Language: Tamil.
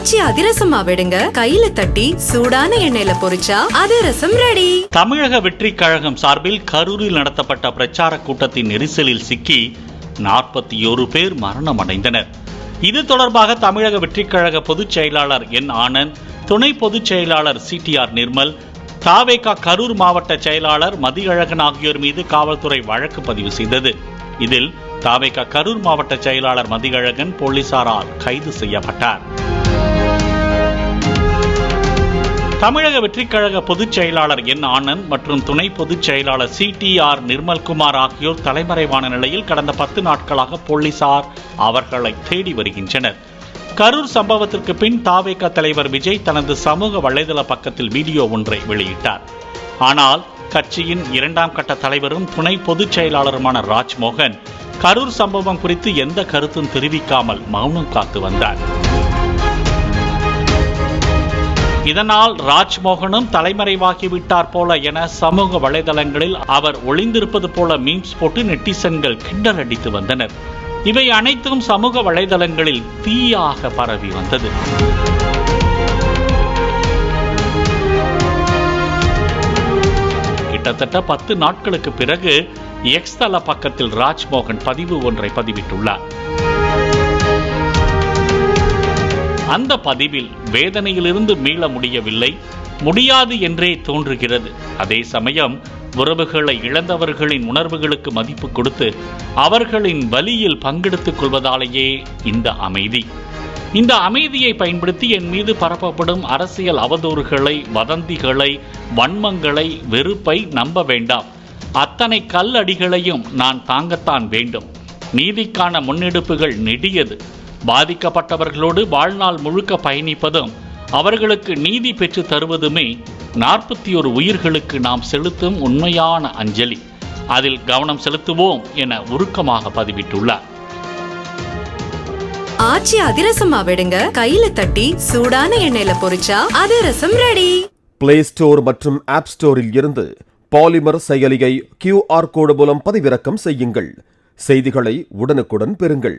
காய்ச்சி அதிரசமா விடுங்க. கையில தட்டி சூடான எண்ணெயில பொரிச்சா அதிரசம் ரெடி தமிழக வெற்றி கழகம் சார்பில் கரூரில் நடத்தப்பட்ட பிரச்சார கூட்டத்தின் நெரிசலில் சிக்கி நாற்பத்தி ஒரு பேர் மரணம் அடைந்தனர் இது தொடர்பாக தமிழக வெற்றி கழக பொதுச் செயலாளர் என் ஆனந்த் துணை பொதுச் செயலாளர் சிடிஆர் நிர்மல் தாவேகா கரூர் மாவட்ட செயலாளர் மதியழகன் ஆகியோர் மீது காவல்துறை வழக்கு பதிவு செய்தது. இதில் தாவேகா கரூர் மாவட்ட செயலாளர் மதியழகன் போலீசாரால் கைது செய்யப்பட்டார். தமிழக வெற்றிக் கழக பொதுச் செயலாளர் என் ஆனந்த் மற்றும் துணை பொதுச் செயலாளர் சி டி ஆர் நிர்மல்குமார் ஆகியோர் தலைமறைவான நிலையில் கடந்த பத்து நாட்களாக போலீசார் அவர்களை தேடி வருகின்றனர். கரூர் சம்பவத்திற்கு பின் தாவேக தலைவர் விஜய் தனது சமூக வலைதள பக்கத்தில் வீடியோ ஒன்றை வெளியிட்டார். ஆனால் கட்சியின் இரண்டாம் கட்ட தலைவரும் துணை பொதுச் செயலாளருமான ராஜ்மோகன் கரூர் சம்பவம் குறித்து எந்த கருத்தும் தெரிவிக்காமல் மௌனம் காத்து வந்தார். இதனால் ராஜ்மோகனும் தலைமறைவாகிவிட்டார் போல என சமூக வலைதளங்களில் அவர் ஒளிந்திருப்பது போல மீம்ஸ் போட்டு நெட்டிசன்கள் கிண்டல் அடித்து வந்தனர். இவை அனைத்தும் சமூக வலைதளங்களில் தீயாக பரவி வந்தது. கிட்டத்தட்ட பத்து நாட்களுக்கு பிறகு எக்ஸ் தள பக்கத்தில் ராஜ்மோகன் பதிவு ஒன்றை பதிவிட்டுள்ளார். அந்த பதிவில் வேதனையிலிருந்து மீள முடியவில்லை. முடியாது என்றே தோன்றுகிறது. அதே சமயம் உறவுகளை இழந்தவர்களின் உணர்வுகளுக்கு மதிப்பு கொடுத்து அவர்களின் வலியில் பங்கெடுத்துக் கொள்வதாலேயே இந்த அமைதி. இந்த அமைதியை பயன்படுத்தி என் மீது பரப்பப்படும் அரசியல் அவதூறுகளை வதந்திகளை வன்மங்களை வெறுப்பை நம்ப வேண்டாம். அத்தனை கல் அடிகளையும் நான் தாங்கத்தான் வேண்டும். நீதிக்கான முன்னெடுப்புகள் நெடியது. பாதிக்கப்பட்டவர்களோடு வாழ்நாள் முழுக்க பயணிப்பதும் அவர்களுக்கு நீதி பெற்று தருவதுமே நாற்பத்தி ஒரு உயிர்களுக்கு நாம் செலுத்தும் உண்மையான அஞ்சலி. அதில் கவனம் செலுத்துவோம் என உருக்கமாக பதிவிட்டுள்ளார். ஆச்சி அதிரசமா விடுங்க கையில தட்டி சூடான எண்ணெயில பொரிச்சா அதிரசம் ரெடி பிளே ஸ்டோர் மற்றும் ஆப் ஸ்டோரில் இருந்து பாலிமர் செயலியை கியூஆர் கோடு மூலம் பதிவிறக்கம் செய்யுங்கள். செய்திகளை உடனுக்குடன் பெறுங்கள்.